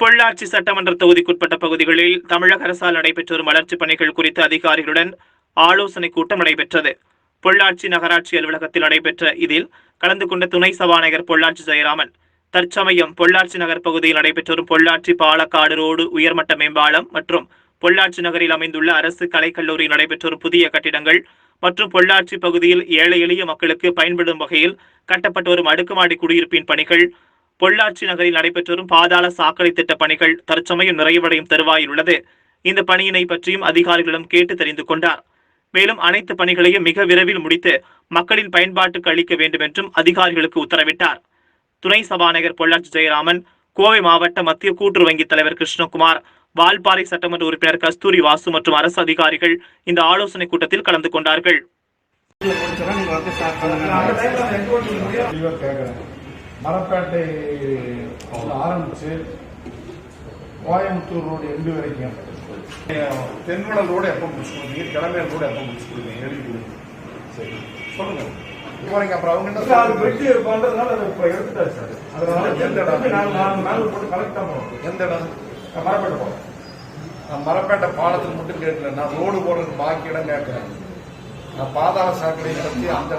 பொள்ளாச்சி சட்டமன்ற தொகுதிக்குட்பட்ட பகுதிகளில் தமிழக அரசால் நடைபெற்று வரும் வளர்ச்சிப் பணிகள் குறித்த அதிகாரிகளுடன் ஆலோசனைக் கூட்டம் நடைபெற்றது. பொள்ளாச்சி நகராட்சி அலுவலகத்தில் நடைபெற்ற இதில் கலந்து கொண்ட துணை சபாநாயகர் பொள்ளாச்சி ஜெயராமன் தற்சமயம் பொள்ளாச்சி நகர் பகுதியில் நடைபெற்று வரும் பொள்ளாச்சி பாலக்காடு ரோடு உயர்மட்ட மேம்பாலம் மற்றும் பொள்ளாச்சி நகரில் அமைந்துள்ள அரசு கலைக்கல்லூரியில் நடைபெற்று வரும் புதிய கட்டிடங்கள் மற்றும் பொள்ளாச்சி பகுதியில் ஏழை எளிய மக்களுக்கு பயன்படும் வகையில் கட்டப்பட்டு வரும் அடுக்குமாடி குடியிருப்பின் பணிகள் பொள்ளாச்சி நகரில் நடைபெற்று வரும் பாதாள சாக்கடை திட்ட பணிகள் தற்சமயம் நிறைவடையும் தருவாயில் உள்ளது. இந்த பணியினை பற்றியும் அதிகாரிகளிடம் கேட்டு தெரிந்து கொண்டார். மேலும் அனைத்து பணிகளையும் மிக விரைவில் முடித்து மக்களின் பயன்பாட்டுக்கு அளிக்க வேண்டும் என்றும் அதிகாரிகளுக்கு உத்தரவிட்டார். துணை சபாநாயகர் பொள்ளாச்சி ஜெயராமன் கோவை மாவட்ட மத்திய கூட்டுறவு வங்கி தலைவர் கிருஷ்ணகுமார் வால்பாறை சட்டமன்ற உறுப்பினர் கஸ்தூரி வாசு மற்றும் அரசு அதிகாரிகள் இந்த ஆலோசனை கூட்டத்தில் கலந்து கொண்டார்கள். மரப்பேட்டை ஆரம்பிச்சு கோயம்புத்தூர் ரோடு எண்டு வரைக்கும். தென்மடல் ரோடு எப்போ முடிச்சு கொடுப்பீங்க கிளம்பேல் ரோடு எப்போ முடிச்சு கொடுப்பீங்க எழுதி கொடுங்க. சரி. சொல்லுங்க. இப்போ வரைக்கும் அப்புறம் அவங்க அது சொல்றாங்க? வெட்டி பண்றதுனால அதை இப்ப எடுத்துட்டாரு சார். அதனால எந்த இடம்? நாலு நாலு நாள் போட்டு கலெக்ட் பண்ணுவோம் எந்த இடம்? மரப்பேட்டை போறேன் நான் மரப்பேட்டை பாலத்துக்கு மட்டும் கேட்கல. நான் ரோடு போடுறதுக்கு பாக்கி இடம் கேட்கறேன் நான் பாதாள சாக்கடை பற்றி அந்த